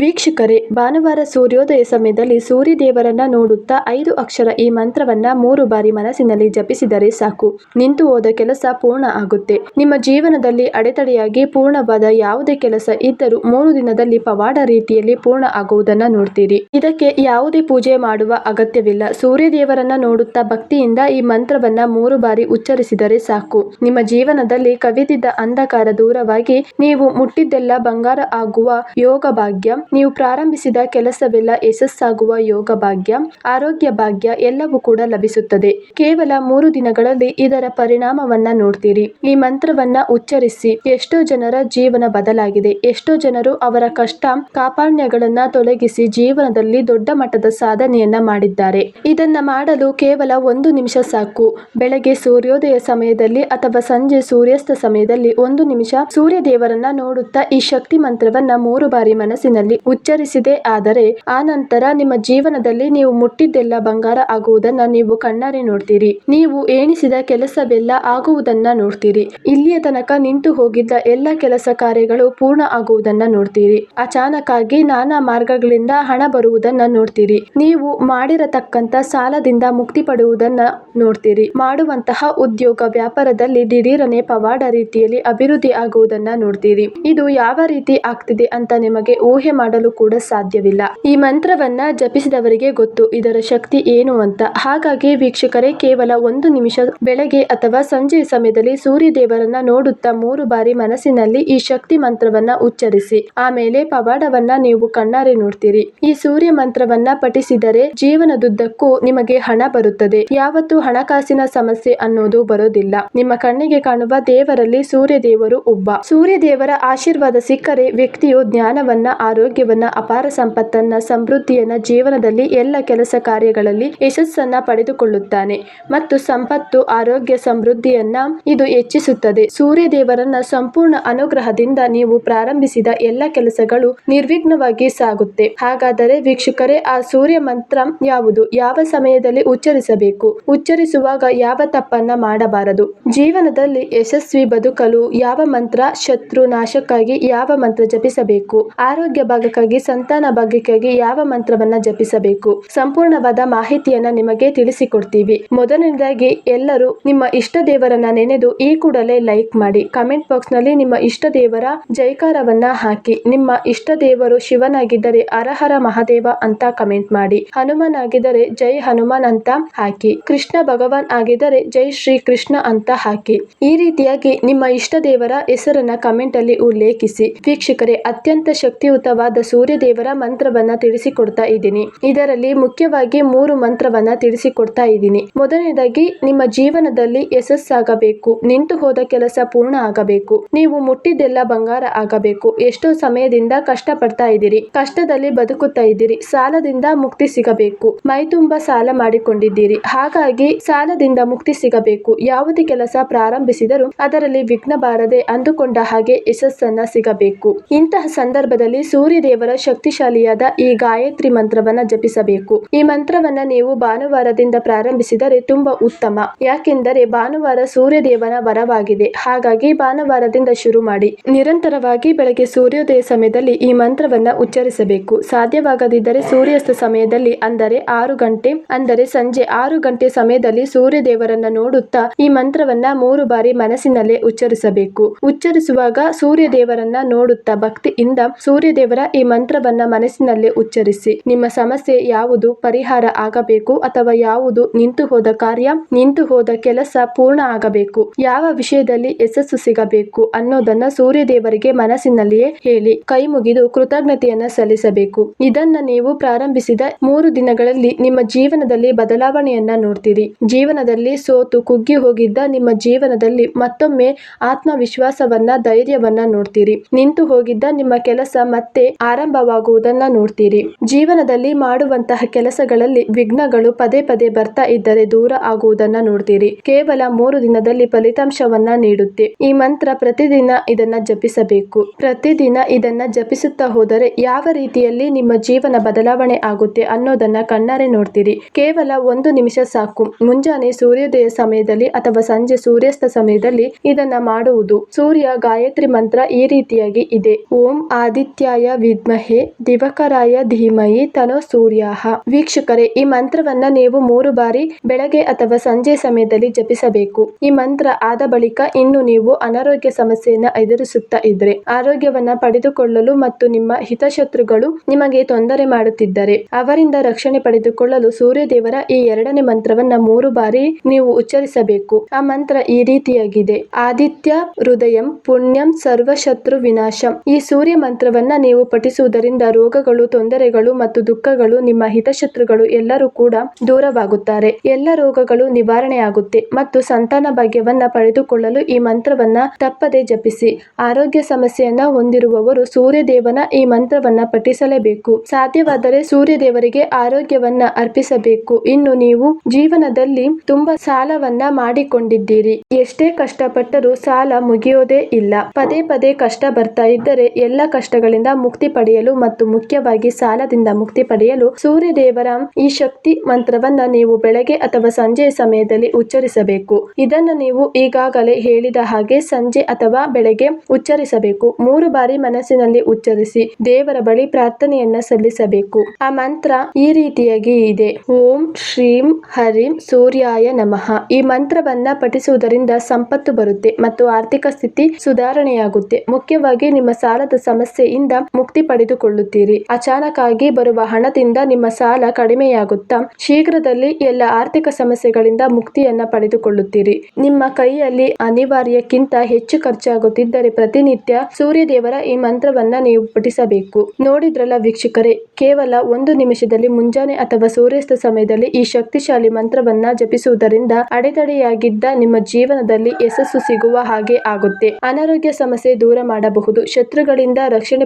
ವೀಕ್ಷಕರೇ, ಭಾನುವಾರ ಸೂರ್ಯೋದಯ ಸಮಯದಲ್ಲಿ ಸೂರ್ಯದೇವರನ್ನ ನೋಡುತ್ತಾ ಐದು ಅಕ್ಷರ ಈ ಮಂತ್ರವನ್ನ ಮೂರು ಬಾರಿ ಮನಸ್ಸಿನಲ್ಲಿ ಜಪಿಸಿದರೆ ಸಾಕು. ನಿಂತು ಹೋದ ಕೆಲಸ ಪೂರ್ಣ ಆಗುತ್ತೆ. ನಿಮ್ಮ ಜೀವನದಲ್ಲಿ ಅಡೆತಡೆಯಾಗಿ ಪೂರ್ಣವಾದ ಯಾವುದೇ ಕೆಲಸ ಇದ್ದರೂ ಮೂರು ದಿನದಲ್ಲಿ ಪವಾಡ ರೀತಿಯಲ್ಲಿ ಪೂರ್ಣ ಆಗುವುದನ್ನ ನೋಡ್ತೀರಿ. ಇದಕ್ಕೆ ಯಾವುದೇ ಪೂಜೆ ಮಾಡುವ ಅಗತ್ಯವಿಲ್ಲ. ಸೂರ್ಯದೇವರನ್ನ ನೋಡುತ್ತಾ ಭಕ್ತಿಯಿಂದ ಈ ಮಂತ್ರವನ್ನ ಮೂರು ಬಾರಿ ಉಚ್ಚರಿಸಿದರೆ ಸಾಕು. ನಿಮ್ಮ ಜೀವನದಲ್ಲಿ ಕವಿದಿದ್ದ ಅಂಧಕಾರ ದೂರವಾಗಿ ನೀವು ಮುಟ್ಟಿದ್ದೆಲ್ಲ ಬಂಗಾರ ಆಗುವ ಯೋಗ ಭಾಗ್ಯ ನೀವು ಪ್ರಾರಂಭಿಸಿದ ಕೆಲಸವೆಲ್ಲ ಯಶಸ್ಸಾಗುವ ಯೋಗ ಭಾಗ್ಯ, ಆರೋಗ್ಯ ಭಾಗ್ಯ ಎಲ್ಲವೂ ಕೂಡ ಲಭಿಸುತ್ತದೆ. ಕೇವಲ ಮೂರು ದಿನಗಳಲ್ಲಿ ಇದರ ಪರಿಣಾಮವನ್ನ ನೋಡ್ತೀರಿ. ಈ ಮಂತ್ರವನ್ನ ಉಚ್ಚರಿಸಿ, ಎಷ್ಟೋ ಜನರ ಜೀವನ ಬದಲಾಗಿದೆ. ಎಷ್ಟೋ ಜನರು ಅವರ ಕಷ್ಟ, ಕಾಪಾಣ್ಯಗಳನ್ನ ತೊಲಗಿಸಿ ಜೀವನದಲ್ಲಿ ದೊಡ್ಡ ಮಟ್ಟದ ಸಾಧನೆಯನ್ನ ಮಾಡಿದ್ದಾರೆ. ಇದನ್ನ ಮಾಡಲು ಕೇವಲ ಒಂದು ನಿಮಿಷ ಸಾಕು. ಬೆಳಗ್ಗೆ ಸೂರ್ಯೋದಯ ಸಮಯದಲ್ಲಿ ಅಥವಾ ಸಂಜೆ ಸೂರ್ಯಾಸ್ತ ಸಮಯದಲ್ಲಿ ಒಂದು ನಿಮಿಷ ಸೂರ್ಯ ದೇವರನ್ನ ನೋಡುತ್ತಾ ಈ ಶಕ್ತಿ ಮಂತ್ರವನ್ನ ಮೂರು ಬಾರಿ ಮನಸ್ಸಿನಲ್ಲಿ ಉಚ್ಚರಿಸಿದೆ. ಆದರೆ ಆ ನಂತರ ನಿಮ್ಮ ಜೀವನದಲ್ಲಿ ನೀವು ಮುಟ್ಟಿದ್ದೆಲ್ಲ ಬಂಗಾರ ಆಗುವುದನ್ನ ನೀವು ಕಣ್ಣಾರೆ ನೋಡ್ತೀರಿ. ನೀವು ಎಣಿಸಿದ ಕೆಲಸವೆಲ್ಲ ಆಗುವುದನ್ನ ನೋಡ್ತೀರಿ. ಇಲ್ಲಿಯ ತನಕ ನಿಂತು ಹೋಗಿದ್ದ ಎಲ್ಲ ಕೆಲಸ ಕಾರ್ಯಗಳು ಪೂರ್ಣ ಆಗುವುದನ್ನ ನೋಡ್ತೀರಿ. ಅಚಾನಕ್ ಆಗಿ ನಾನಾ ಮಾರ್ಗಗಳಿಂದ ಹಣ ಬರುವುದನ್ನ ನೋಡ್ತೀರಿ. ನೀವು ಮಾಡಿರತಕ್ಕಂತ ಸಾಲದಿಂದ ಮುಕ್ತಿ ಪಡುವುದನ್ನ ನೋಡ್ತೀರಿ. ಮಾಡುವಂತಹ ಉದ್ಯೋಗ ವ್ಯಾಪಾರದಲ್ಲಿ ದಿಢೀರನೆ ಪವಾಡ ರೀತಿಯಲ್ಲಿ ಅಭಿವೃದ್ಧಿ ಆಗುವುದನ್ನ ನೋಡ್ತೀರಿ. ಇದು ಯಾವ ರೀತಿ ಆಗ್ತಿದೆ ಅಂತ ನಿಮಗೆ ಊಹೆ ಮಾಡಲು ಕೂಡ ಸಾಧ್ಯವಿಲ್ಲ. ಈ ಮಂತ್ರವನ್ನ ಜಪಿಸಿದವರಿಗೆ ಗೊತ್ತು, ಇದರ ಶಕ್ತಿ ಏನು ಅಂತ. ಹಾಗಾಗಿ ವೀಕ್ಷಕರೇ, ಕೇವಲ ಒಂದು ನಿಮಿಷ ಬೆಳಗ್ಗೆ ಅಥವಾ ಸಂಜೆಯ ಸಮಯದಲ್ಲಿ ಸೂರ್ಯ ದೇವರನ್ನ ನೋಡುತ್ತಾ ಮೂರು ಬಾರಿ ಮನಸ್ಸಿನಲ್ಲಿ ಈ ಶಕ್ತಿ ಮಂತ್ರವನ್ನ ಉಚ್ಚರಿಸಿ. ಆಮೇಲೆ ಪವಾಡವನ್ನ ನೀವು ಕಣ್ಣಾರೆ ನೋಡ್ತೀರಿ. ಈ ಸೂರ್ಯ ಮಂತ್ರವನ್ನ ಪಠಿಸಿದರೆ ಜೀವನದುದ್ದಕ್ಕೂ ನಿಮಗೆ ಹಣ ಬರುತ್ತದೆ. ಯಾವತ್ತೂ ಹಣಕಾಸಿನ ಸಮಸ್ಯೆ ಅನ್ನೋದು ಬರೋದಿಲ್ಲ. ನಿಮ್ಮ ಕಣ್ಣಿಗೆ ಕಾಣುವ ದೇವರಲ್ಲಿ ಸೂರ್ಯ ದೇವರು ಒಬ್ಬ. ಸೂರ್ಯ ದೇವರ ಆಶೀರ್ವಾದ ಸಿಕ್ಕರೆ ವ್ಯಕ್ತಿಯು ಜ್ಞಾನವನ್ನ ಆರೋಗ್ಯವನ್ನ, ಅಪಾರ ಸಂಪತ್ತನ್ನ, ಸಮೃದ್ಧಿಯನ್ನ ಜೀವನದಲ್ಲಿ ಎಲ್ಲ ಕೆಲಸ ಕಾರ್ಯಗಳಲ್ಲಿ ಯಶಸ್ಸನ್ನ ಪಡೆದುಕೊಳ್ಳುತ್ತಾನೆ. ಮತ್ತು ಸಂಪತ್ತು, ಆರೋಗ್ಯ, ಸಮೃದ್ಧಿಯನ್ನ ಇದು ಹೆಚ್ಚಿಸುತ್ತದೆ. ಸೂರ್ಯ ದೇವರನ್ನ ಸಂಪೂರ್ಣ ಅನುಗ್ರಹದಿಂದ ನೀವು ಪ್ರಾರಂಭಿಸಿದ ಎಲ್ಲ ಕೆಲಸಗಳು ನಿರ್ವಿಘ್ನವಾಗಿ ಸಾಗುತ್ತೆ. ಹಾಗಾದರೆ ವೀಕ್ಷಕರೇ, ಆ ಸೂರ್ಯ ಮಂತ್ರ ಯಾವುದು? ಯಾವ ಸಮಯದಲ್ಲಿ ಉಚ್ಚರಿಸಬೇಕು? ಉಚ್ಚರಿಸುವಾಗ ಯಾವ ತಪ್ಪನ್ನ ಮಾಡಬಾರದು? ಜೀವನದಲ್ಲಿ ಯಶಸ್ವಿ ಬದುಕಲು ಯಾವ ಮಂತ್ರ ಶತ್ರು ನಾಶಕ್ಕಾಗಿ ಯಾವ ಮಂತ್ರ ಜಪಿಸಬೇಕು? ಆರೋಗ್ಯ ಭಾಗಕ್ಕಾಗಿ, ಸಂತಾನ ಭಾಗ್ಯಕ್ಕಾಗಿ ಯಾವ ಮಂತ್ರವನ್ನ ಜಪಿಸಬೇಕು? ಸಂಪೂರ್ಣವಾದ ಮಾಹಿತಿಯನ್ನ ನಿಮಗೆ ತಿಳಿಸಿಕೊಡ್ತೀವಿ. ಮೊದಲನೇದಾಗಿ, ಎಲ್ಲರೂ ನಿಮ್ಮ ಇಷ್ಟ ದೇವರನ್ನ ನೆನೆದು ಈ ಕೂಡಲೇ ಲೈಕ್ ಮಾಡಿ. ಕಮೆಂಟ್ ಬಾಕ್ಸ್ನಲ್ಲಿ ನಿಮ್ಮ ಇಷ್ಟ ದೇವರ ಜೈಕಾರವನ್ನ ಹಾಕಿ. ನಿಮ್ಮ ಇಷ್ಟ ದೇವರು ಶಿವನಾಗಿದ್ದರೆ ಅರಹರ ಮಹಾದೇವ ಅಂತ ಕಮೆಂಟ್ ಮಾಡಿ. ಹನುಮಾನ್ ಆಗಿದ್ದರೆ ಜೈ ಹನುಮಾನ್ ಅಂತ ಹಾಕಿ. ಕೃಷ್ಣ ಭಗವಾನ್ ಆಗಿದ್ದರೆ ಜೈ ಶ್ರೀ ಕೃಷ್ಣ ಅಂತ ಹಾಕಿ. ಈ ರೀತಿಯಾಗಿ ನಿಮ್ಮ ಇಷ್ಟ ದೇವರ ಹೆಸರನ್ನ ಕಮೆಂಟ್ ಅಲ್ಲಿ ಉಲ್ಲೇಖಿಸಿ. ವೀಕ್ಷಕರೇ, ಅತ್ಯಂತ ಶಕ್ತಿಯುತವಾದ ಸೂರ್ಯ ದೇವರ ಮಂತ್ರವನ್ನ ತಿಳಿಸಿಕೊಡ್ತಾ ಇದ್ದೀನಿ. ಇದರಲ್ಲಿ ಮುಖ್ಯವಾಗಿ ಮೂರು ಮಂತ್ರವನ್ನ ತಿಳಿಸಿಕೊಡ್ತಾ ಇದ್ದೀನಿ. ಮೊದಲನೇದಾಗಿ, ನಿಮ್ಮ ಜೀವನದಲ್ಲಿ ಯಶಸ್ಸಾಗಬೇಕು. ನಿಂತು ಹೋದ ಕೆಲಸ ಪೂರ್ಣ ಆಗಬೇಕು. ನೀವು ಮುಟ್ಟಿದ್ದೆಲ್ಲ ಬಂಗಾರ ಆಗಬೇಕು. ಎಷ್ಟೋ ಸಮಯದಿಂದ ಕಷ್ಟ ಪಡ್ತಾ ಇದ್ದೀರಿ. ಕಷ್ಟದಲ್ಲಿ ಬದುಕುತ್ತಾ ಇದ್ದೀರಿ. ಸಾಲದಿಂದ ಮುಕ್ತಿ ಸಿಗಬೇಕು. ಮೈತುಂಬ ಸಾಲ ಮಾಡಿಕೊಂಡಿದ್ದೀರಿ. ಹಾಗಾಗಿ, ಸಾಲದಿಂದ ಮುಕ್ತಿ ಸಿಗಬೇಕು. ಯಾವುದೇ ಕೆಲಸ ಪ್ರಾರಂಭಿಸಿದರೂ ಅದರಲ್ಲಿ ವಿಘ್ನ ಬಾರದೆ ಅಂದುಕೊಂಡ ಹಾಗೆ ಯಶಸ್ಸನ್ನ ಸಿಗಬೇಕು. ಇಂತಹ ಸಂದರ್ಭದಲ್ಲಿ ಸೂರ್ಯ ದೇವರ ಶಕ್ತಿಶಾಲಿಯಾದ ಈ ಗಾಯತ್ರಿ ಮಂತ್ರವನ್ನ ಜಪಿಸಬೇಕು. ಈ ಮಂತ್ರವನ್ನ ನೀವು ಭಾನುವಾರದಿಂದ ಪ್ರಾರಂಭಿಸಿದರೆ ತುಂಬಾ ಉತ್ತಮ. ಯಾಕೆಂದರೆ ಭಾನುವಾರ ಸೂರ್ಯ ದೇವನ ವರವಾಗಿದೆ. ಹಾಗಾಗಿ ಭಾನುವಾರದಿಂದ ಶುರು ಮಾಡಿ. ನಿರಂತರವಾಗಿ ಬೆಳಗ್ಗೆ ಸೂರ್ಯೋದಯ ಸಮಯದಲ್ಲಿ ಈ ಮಂತ್ರವನ್ನ ಉಚ್ಚರಿಸಬೇಕು. ಸಾಧ್ಯವಾಗದಿದ್ದರೆ ಸೂರ್ಯಾಸ್ತ ಸಮಯದಲ್ಲಿ ಅಂದರೆ ಆರು ಗಂಟೆ, ಅಂದರೆ ಸಂಜೆ ಆರು ಗಂಟೆ ಸಮಯದಲ್ಲಿ ಸೂರ್ಯ ದೇವರನ್ನ ನೋಡುತ್ತಾ ಈ ಮಂತ್ರವನ್ನ ಮೂರು ಬಾರಿ ಮನಸ್ಸಿನಲ್ಲೇ ಉಚ್ಚರಿಸಬೇಕು. ಉಚ್ಚರಿಸುವಾಗ ಸೂರ್ಯ ದೇವರನ್ನ ನೋಡುತ್ತಾ ಭಕ್ತಿಯಿಂದ ಸೂರ್ಯ ದೇವರ ಈ ಮಂತ್ರವನ್ನ ಮನಸ್ಸಿನಲ್ಲೇ ಉಚ್ಚರಿಸಿ. ನಿಮ್ಮ ಸಮಸ್ಯೆ ಯಾವುದು, ಪರಿಹಾರ ಆಗಬೇಕು ಅಥವಾ ಯಾವುದು, ನಿಂತು ಹೋದ ಕಾರ್ಯ, ನಿಂತು ಹೋದ ಕೆಲಸ ಪೂರ್ಣ ಆಗಬೇಕು. ಯಾವ ವಿಷಯದಲ್ಲಿ ಯಶಸ್ಸು ಸಿಗಬೇಕು ಅನ್ನೋದನ್ನ ಸೂರ್ಯ ದೇವರಿಗೆ ಮನಸ್ಸಿನಲ್ಲಿಯೇ ಹೇಳಿ. ಕೈ ಮುಗಿದು ಕೃತಜ್ಞತೆಯನ್ನ ಸಲ್ಲಿಸಬೇಕು. ಇದನ್ನ ನೀವು ಪ್ರಾರಂಭಿಸಿದ ಮೂರು ದಿನಗಳಲ್ಲಿ ನಿಮ್ಮ ಜೀವನದಲ್ಲಿ ಬದಲಾವಣೆಯನ್ನ ನೋಡ್ತೀರಿ. ಜೀವನದಲ್ಲಿ ಸೋತು ಕುಗ್ಗಿ ಹೋಗಿದ್ದ ನಿಮ್ಮ ಜೀವನದಲ್ಲಿ ಮತ್ತೊಮ್ಮೆ ಆತ್ಮವಿಶ್ವಾಸವನ್ನ, ಧೈರ್ಯವನ್ನ ನೋಡ್ತೀರಿ. ನಿಂತು ಹೋಗಿದ್ದ ನಿಮ್ಮ ಕೆಲಸ ಮತ್ತೆ ಆರಂಭವಾಗುವುದನ್ನ ನೋಡ್ತೀರಿ. ಜೀವನದಲ್ಲಿ ಮಾಡುವಂತಹ ಕೆಲಸಗಳಲ್ಲಿ ವಿಘ್ನಗಳು ಪದೇ ಪದೇ ಬರ್ತಾ ಇದ್ದರೆ ದೂರ ಆಗುವುದನ್ನ ನೋಡ್ತೀರಿ. ಕೇವಲ ಮೂರು ದಿನದಲ್ಲಿ ಫಲಿತಾಂಶವನ್ನ ನೀಡುತ್ತೆ. ಈ ಮಂತ್ರ ಪ್ರತಿದಿನ ಇದನ್ನ ಜಪಿಸಬೇಕು. ಪ್ರತಿದಿನ ಇದನ್ನ ಜಪಿಸುತ್ತಾ ಹೋದರೆ ಯಾವ ರೀತಿಯಲ್ಲಿ ನಿಮ್ಮ ಜೀವನ ಬದಲಾವಣೆ ಆಗುತ್ತೆ ಅನ್ನೋದನ್ನ ಕಣ್ಣಾರೆ ನೋಡ್ತೀರಿ. ಕೇವಲ ಒಂದು ನಿಮಿಷ ಸಾಕು. ಮುಂಜಾನೆ ಸೂರ್ಯೋದಯ ಸಮಯದಲ್ಲಿ ಅಥವಾ ಸಂಜೆ ಸೂರ್ಯಾಸ್ತ ಸಮಯದಲ್ಲಿ ಇದನ್ನ ಮಾಡುವುದು. ಸೂರ್ಯ ಗಾಯತ್ರಿ ಮಂತ್ರ ಈ ರೀತಿಯಾಗಿ ಇದೆ. ಓಂ ಆದಿತ್ಯಾಯ ವಿದ್ಮಹೆ ದಿವಕರಾಯ ಧೀಮಹಿ ತನೋ ಸೂರ್ಯಾಹ. ವೀಕ್ಷಕರೇ, ಈ ಮಂತ್ರವನ್ನ ನೀವು ಮೂರು ಬಾರಿ ಬೆಳಗ್ಗೆ ಅಥವಾ ಸಂಜೆ ಸಮಯದಲ್ಲಿ ಜಪಿಸಬೇಕು. ಈ ಮಂತ್ರ ಆದ ಬಳಿಕ ಇನ್ನು ನೀವು ಅನಾರೋಗ್ಯ ಸಮಸ್ಯೆಯನ್ನ ಎದುರಿಸುತ್ತಾ ಇದ್ರೆ, ಆರೋಗ್ಯವನ್ನ ಪಡೆದುಕೊಳ್ಳಲು ಮತ್ತು ನಿಮ್ಮ ಹಿತಶತ್ರುಗಳು ನಿಮಗೆ ತೊಂದರೆ ಮಾಡುತ್ತಿದ್ದರೆ, ಅವರಿಂದ ರಕ್ಷಣೆ ಪಡೆದುಕೊಳ್ಳಲು ಸೂರ್ಯ ದೇವರ ಈ ಎರಡನೇ ಮಂತ್ರವನ್ನ ಮೂರು ಬಾರಿ ನೀವು ಉಚ್ಚರಿಸಬೇಕು. ಆ ಮಂತ್ರ ಈ ರೀತಿಯಾಗಿದೆ. ಆದಿತ್ಯ ಹೃದಯಂ ಪುಣ್ಯಂ ಸರ್ವಶತ್ರು ವಿನಾಶಂ. ಈ ಸೂರ್ಯ ಮಂತ್ರವನ್ನ ನೀವು ಪಠಿಸುವುದರಿಂದ ರೋಗಗಳು, ತೊಂದರೆಗಳು ಮತ್ತು ದುಃಖಗಳು, ನಿಮ್ಮ ಹಿತಶತ್ರುಗಳು ಎಲ್ಲರೂ ಕೂಡ ದೂರವಾಗುತ್ತಾರೆ. ಎಲ್ಲ ರೋಗಗಳು ನಿವಾರಣೆಯಾಗುತ್ತೆ ಮತ್ತು ಸಂತಾನ ಭಾಗ್ಯವನ್ನ ಪಡೆದುಕೊಳ್ಳಲು ಈ ಮಂತ್ರವನ್ನ ತಪ್ಪದೆ ಜಪಿಸಿ. ಆರೋಗ್ಯ ಸಮಸ್ಯೆಯನ್ನ ಹೊಂದಿರುವವರು ಸೂರ್ಯ ದೇವನ ಈ ಮಂತ್ರವನ್ನ ಪಠಿಸಲೇಬೇಕು. ಸಾಧ್ಯವಾದರೆ ಸೂರ್ಯ ದೇವರಿಗೆ ಆರೋಗ್ಯವನ್ನ ಅರ್ಪಿಸಬೇಕು. ಇನ್ನು ನೀವು ಜೀವನದಲ್ಲಿ ತುಂಬಾ ಸಾಲವನ್ನ ಮಾಡಿಕೊಂಡಿದ್ದೀರಿ. ಎಷ್ಟೇ ಕಷ್ಟಪಟ್ಟರೂ ಸಾಲ ಮುಗಿಯೋದೇ ಇಲ್ಲ. ಪದೇ ಪದೇ ಕಷ್ಟ ಬರ್ತಾ ಇದ್ದರೆ ಎಲ್ಲ ಕಷ್ಟಗಳಿಂದ ಮುಕ್ತಿ ಪಡೆಯಲು ಮತ್ತು ಮುಖ್ಯವಾಗಿ ಸಾಲದಿಂದ ಮುಕ್ತಿ ಪಡೆಯಲು ಸೂರ್ಯ ದೇವರ ಈ ಶಕ್ತಿ ಮಂತ್ರವನ್ನ ನೀವು ಬೆಳಗ್ಗೆ ಅಥವಾ ಸಂಜೆಯ ಸಮಯದಲ್ಲಿ ಉಚ್ಚರಿಸಬೇಕು. ಇದನ್ನು ನೀವು ಈಗಾಗಲೇ ಹೇಳಿದ ಹಾಗೆ ಸಂಜೆ ಅಥವಾ ಬೆಳಗ್ಗೆ ಉಚ್ಚರಿಸಬೇಕು. ಮೂರು ಬಾರಿ ಮನಸ್ಸಿನಲ್ಲಿ ಉಚ್ಚರಿಸಿ ದೇವರ ಬಳಿ ಪ್ರಾರ್ಥನೆಯನ್ನ ಸಲ್ಲಿಸಬೇಕು. ಆ ಮಂತ್ರ ಈ ರೀತಿಯಾಗಿ ಇದೆ. ಓಂ ಶ್ರೀಂ ಹರಿಂ ಸೂರ್ಯಾಯ ನಮಃ. ಈ ಮಂತ್ರವನ್ನ ಪಠಿಸುವುದರಿಂದ ಸಂಪತ್ತು ಬರುತ್ತೆ ಮತ್ತು ಆರ್ಥಿಕ ಸ್ಥಿತಿ ಸುಧಾರಣೆಯಾಗುತ್ತೆ. ಮುಖ್ಯವಾಗಿ ನಿಮ್ಮ ಸಾಲದ ಸಮಸ್ಯೆಯಿಂದ ಮುಕ್ತಿ ಪಡೆದುಕೊಳ್ಳುತ್ತೀರಿ. ಅಚಾನಕ್ ಆಗಿ ಬರುವ ಹಣದಿಂದ ನಿಮ್ಮ ಸಾಲ ಕಡಿಮೆಯಾಗುತ್ತಾ, ಶೀಘ್ರದಲ್ಲಿ ಎಲ್ಲ ಆರ್ಥಿಕ ಸಮಸ್ಯೆಗಳಿಂದ ಮುಕ್ತಿಯನ್ನ ಪಡೆದುಕೊಳ್ಳುತ್ತೀರಿ. ನಿಮ್ಮ ಕೈಯಲ್ಲಿ ಅನಿವಾರ್ಯಕ್ಕಿಂತ ಹೆಚ್ಚು ಖರ್ಚಾಗುತ್ತಿದ್ದರೆ ಪ್ರತಿನಿತ್ಯ ಸೂರ್ಯ ದೇವರ ಈ ಮಂತ್ರವನ್ನ ನೀವು ಪಠಿಸಬೇಕು. ನೋಡಿದ್ರಲ್ಲ ವೀಕ್ಷಕರೇ, ಕೇವಲ ಒಂದು ನಿಮಿಷದಲ್ಲಿ ಮುಂಜಾನೆ ಅಥವಾ ಸೂರ್ಯಾಸ್ತ ಸಮಯದಲ್ಲಿ ಈ ಶಕ್ತಿಶಾಲಿ ಮಂತ್ರವನ್ನ ಜಪಿಸುವುದರಿಂದ ಅಡೆತಡೆಯಾಗಿದ್ದ ನಿಮ್ಮ ಜೀವನದಲ್ಲಿ ಯಶಸ್ಸು ಸಿಗುವ ಹಾಗೆ ಆಗುತ್ತೆ. ಅನಾರೋಗ್ಯ ಸಮಸ್ಯೆ ದೂರ ಮಾಡಬಹುದು. ಶತ್ರುಗಳಿಂದ ರಕ್ಷಣೆ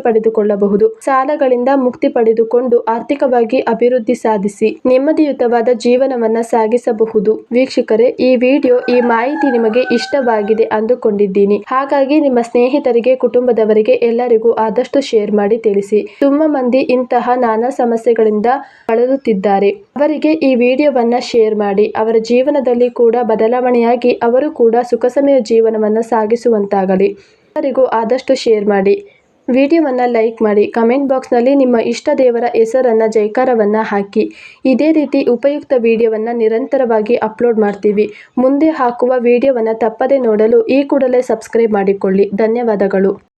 ಪಡೆದುಕೊಳ್ಳಬಹುದು ಸಾಲಗಳಿಂದ ಮುಕ್ತಿ ಪಡೆದುಕೊಂಡು ಆರ್ಥಿಕವಾಗಿ ಅಭಿವೃದ್ಧಿ ಸಾಧಿಸಿ ನೆಮ್ಮದಿಯುತವಾದ ಜೀವನವನ್ನ ಸಾಗಿಸಬಹುದು. ವೀಕ್ಷಕರೇ, ಈ ವಿಡಿಯೋ, ಈ ಮಾಹಿತಿ ನಿಮಗೆ ಇಷ್ಟವಾಗಿದೆ ಅಂದುಕೊಂಡಿದ್ದೀನಿ. ಹಾಗಾಗಿ ನಿಮ್ಮ ಸ್ನೇಹಿತರಿಗೆ, ಕುಟುಂಬದವರಿಗೆ ಎಲ್ಲರಿಗೂ ಆದಷ್ಟು ಶೇರ್ ಮಾಡಿ ತಿಳಿಸಿ. ತುಂಬಾ ಮಂದಿ ಇಂತಹ ನಾನಾ ಸಮಸ್ಯೆಗಳಿಂದ ಬಳಲುತ್ತಿದ್ದಾರೆ ಅವರಿಗೆ ಈ ವಿಡಿಯೋವನ್ನ ಶೇರ್ ಮಾಡಿ. ಅವರ ಜೀವನದಲ್ಲಿ ಕೂಡ ಬದಲಾವಣೆಯಾಗಿ ಅವರು ಕೂಡ ಸುಖಸಮಯ ಜೀವನವನ್ನ ಸಾಗಿಸುವಂತಾಗಲಿ. ಎಲ್ಲರಿಗೂ ಆದಷ್ಟು ಶೇರ್ ಮಾಡಿ. ವಿಡಿಯೋವನ್ನು ಲೈಕ್ ಮಾಡಿ, ಕಮೆಂಟ್ ಬಾಕ್ಸ್ನಲ್ಲಿ ನಿಮ್ಮ ಇಷ್ಟ ದೇವರ ಹೆಸರನ್ನು, ಜೈಕಾರವನ್ನು ಹಾಕಿ. ಇದೇ ರೀತಿ ಉಪಯುಕ್ತ ವಿಡಿಯೋವನ್ನು ನಿರಂತರವಾಗಿ ಅಪ್ಲೋಡ್ ಮಾಡ್ತೀವಿ. ಮುಂದೆ ಹಾಕುವ ವಿಡಿಯೋವನ್ನು ತಪ್ಪದೆ ನೋಡಲು ಈ ಕೂಡಲೇ ಸಬ್ಸ್ಕ್ರೈಬ್ ಮಾಡಿಕೊಳ್ಳಿ. ಧನ್ಯವಾದಗಳು.